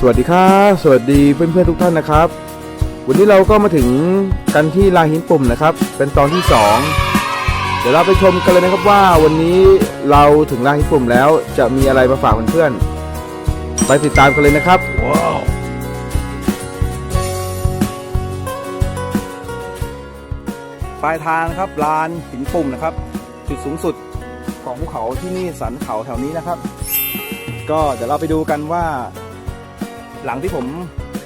สวัสดีครับสวัสดีเพื่อนๆทุกท่านนะครับ วันนี้เราก็มาถึงกันที่ลานหินปุ่มนะครับ เป็นตอนที่ 2 เดี๋ยวเราไปชมกันเลยนะครับว่าวันนี้เราถึงลานหินปุ่มแล้วจะมีอะไรมาฝากเพื่อนๆไปติดตามกันเลยนะครับปลายทางนะครับลานหินปุ่มนะครับ จุดสูงสุดของภูเขาที่นี่สันเขาแถวนี้นะครับ ก็เดี๋ยวเราไปดูกันว่า หลังที่ผม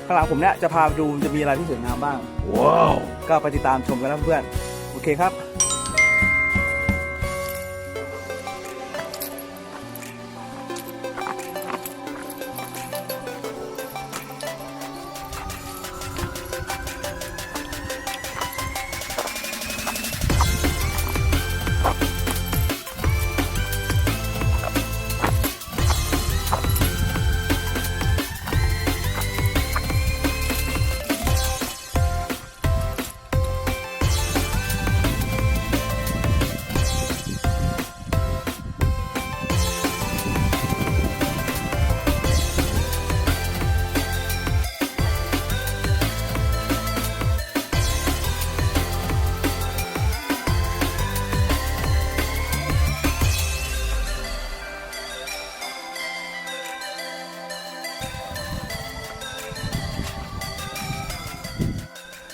ข้างหลังผมเนี่ยจะพาไปดูจะมีอะไรที่สวยงามบ้าง ว้าว ก็ไปติดตามชมกันนะเพื่อนโอเคครับ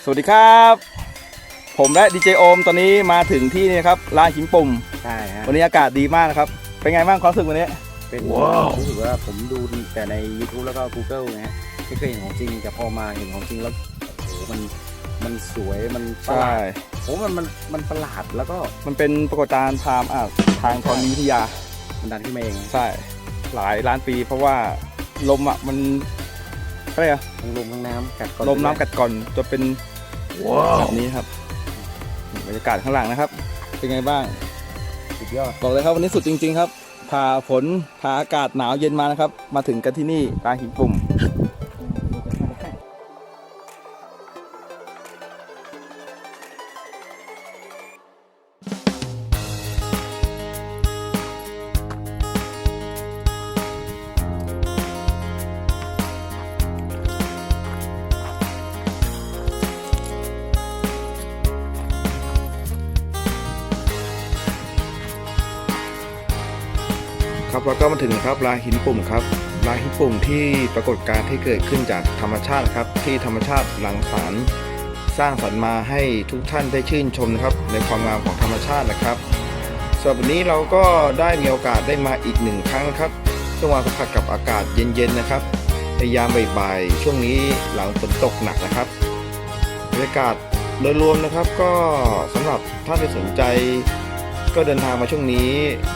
วัสดีครับ ผมและดีเจโอมตอนนี้มาถึงที่นี่ครับลานหินปุ่ม ใช่ฮะวันนี้อากาศดีมากนะครับ เป็นไงบ้างความรู้สึกวันนี้ เป็นว้าว รู้สึกว่าผมดูแต่ใน YouTube แล้วก็ Google นะฮะไม่เคยเห็นของจริงแต่พอมาเห็นของจริงแล้วโอ้โหมันมันสวยมันประหลาดโอ้มันมันมันประหลาดแล้วก็มันเป็นปรากฏการณ์ทางอ่าทางธรณีวิทยา มันดันขึ้นมาเองใช่ หลายล้านปี เพราะว่าลมอะมันอะไรอะทั้งลมทั้งน้ำกัดก่อนลมน้ำกัดก่อนจะเป็น ว้าแบวบนี้ครับบรรยากาศข้างหลังนะครับ เป็นไงบ้างสุดยอดบอกเลยครับวันนี้สุดจริง ๆ ครับ พาฝนพาอากาศหนาวเย็นมานะครับ มาถึงกันที่นี่ปลาหินปุ่ม ครับแล้วก็มาถึงครับลายหินปุ่มครับลายหินปุ่มที่ปรากฏการณ์ที่เกิดขึ้นจากธรรมชาติครับ ที่ธรรมชาติหลังสรรสร้างสรรค์มาให้ทุกท่านได้ชื่นชมนะครับ ในความงามของธรรมชาตินะครับสำหรับวันนี้เราก็ได้มีโอกาสได้มาอีกหนึ่งครั้งครับเพื่อมาสัมผัสกับอากาศเย็นๆนะครับในยามบ่ายๆช่วงนี้หลังฝนตกหนักนะครับบรรยากาศโดยรวมนะครับก็สำหรับท่านที่สนใจ ก็เดินทางมาช่วงนี้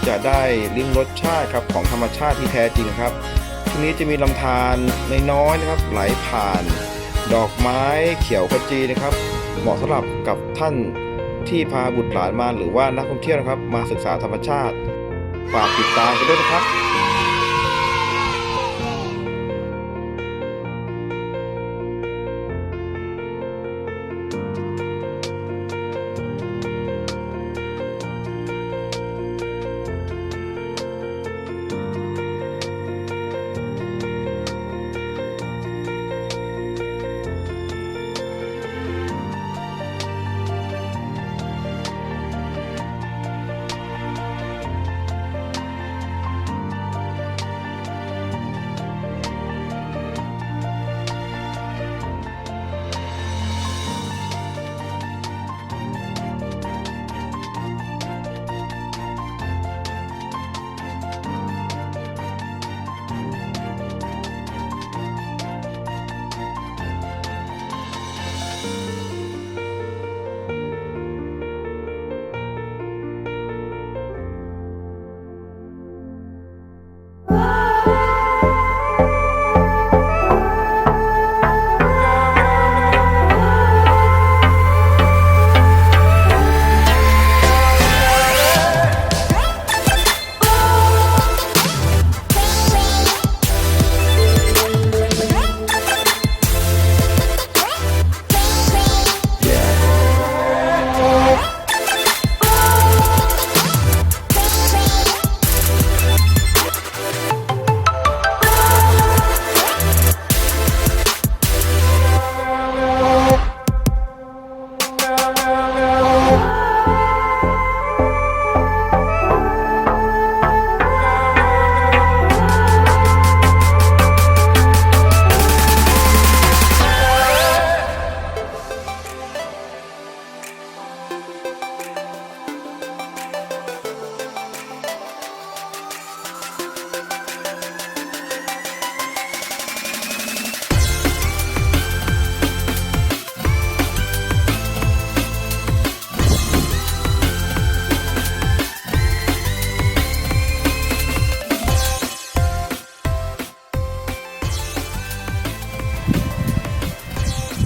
จะได้ลิ้มรสชาติครับของธรรมชาติที่แท้จริงครับช่วงนี้จะมีลำธารนน้อยๆนะครับ ไหลผ่าน ดอกไม้เขียวขจีนะครับ เหมาะสำหรับกับท่านที่พาบุตรหลานมาหรือว่านักท่องเที่ยวนะครับ มาศึกษาธรรมชาติฝากติดตามกันด้วยนะครับ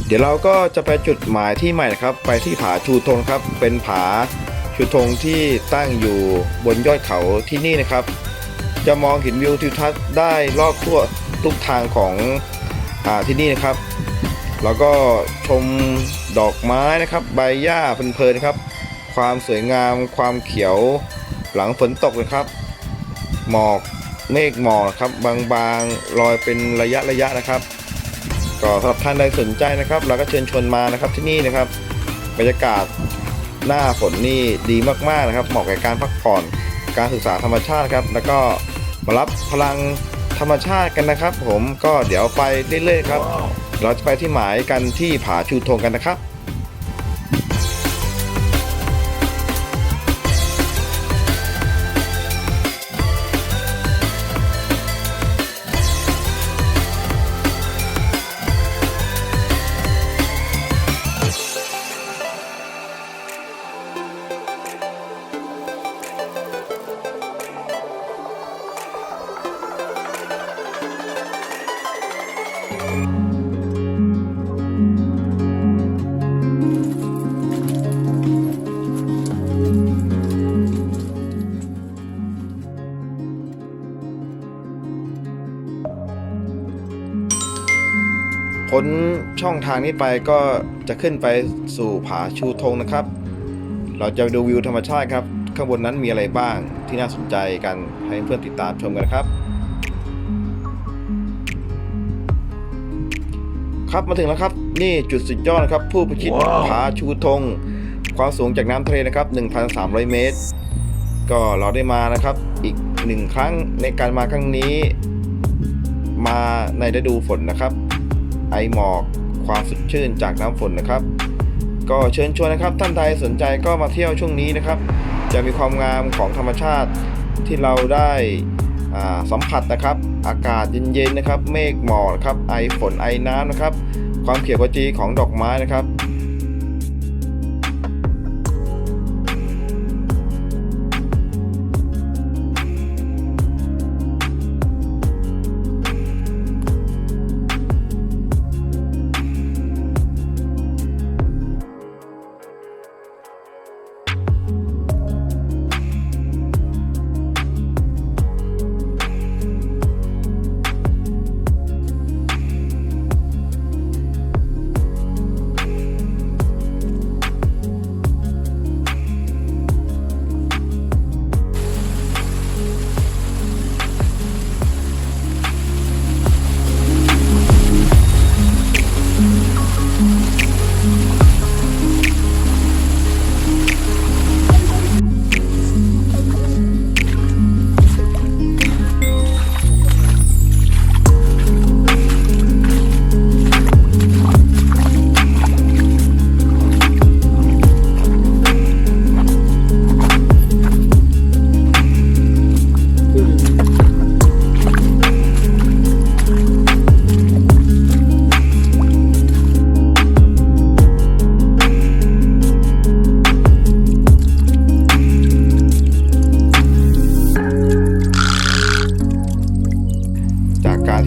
เดี๋ยวเราก็จะไปจุดหมายที่ใหม่นะครับ ไปที่ผาชูธงครับ เป็นผาชูธงที่ตั้งอยู่บนยอดเขาที่นี่นะครับ จะมองเห็นวิวทิวทัศน์ได้รอบทั่วทุกทางของอที่นี่นะครับ แล้วก็ชมดอกไม้นะครับ ใบหญ้าเพลินๆครับ ความสวยงามความเขียวหลังฝนตกนะครับ หมอกเมฆหมอกครับบางๆลอยเป็นระยะระยะนะครับ ก็สำหรับท่านใดสนใจนะครับ เราก็เชิญชวนมานะครับที่นี่นะครับ บรรยากาศหน้าฝนนี่ดีมากๆนะครับ เหมาะกับการพักผ่อนการศึกษาธรรมชาติครับ แล้วก็มารับพลังธรรมชาติกันนะครับ ผมก็เดี๋ยวไปเรื่อยๆครับ เราจะไปที่หมายกันที่ผาชูธงกันนะครับ พ้นช่องทางนี้ไปก็จะขึ้นไปสู่ผาชูธงนะครับ เราจะดูวิวธรรมชาติครับ ข้างบนนั้นมีอะไรบ้างที่น่าสนใจกันให้เพื่อนติดตามชมกันนะครับ ครับมาถึงแล้วครับ นี่จุดสุดยอดนะครับ ผู้พิชิตผาชูธง ความสูงจากน้ำทะเลนะครับ 1,300 เมตร ก็เราได้มานะครับอีกหนึ่งครั้งในการมาครั้งนี้ มาในฤดูฝนนะครับ ไอหมอกความสดชื่นจากน้ำฝนนะครับ ก็เชิญชวนนะครับ ท่านใดสนใจก็มาเที่ยวช่วงนี้นะครับ จะมีความงามของธรรมชาติที่เราได้สัมผัสนะครับ อากาศเย็นๆนะครับ เมฆหมอกนะครับไอฝนไอน้ำนะครับ ความเขียวขจีของดอกไม้นะครับ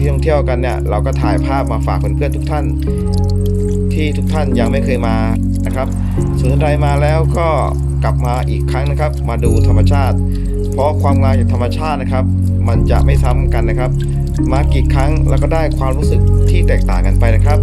ที่ท่องเที่ยวกันเนี่ยเราก็ถ่ายภาพมาฝากเพื่อนๆทุกท่าน ที่ทุกท่านยังไม่เคยมานะครับส่วนใดมาแล้วก็กลับมาอีกครั้งนะครับ มาดูธรรมชาติ เพราะความงามจากธรรมชาตินะครับ มันจะไม่ซ้ำกันนะครับ มากี่ครั้งแล้วก็ได้ความรู้สึกที่แตกต่างกันไปนะครับ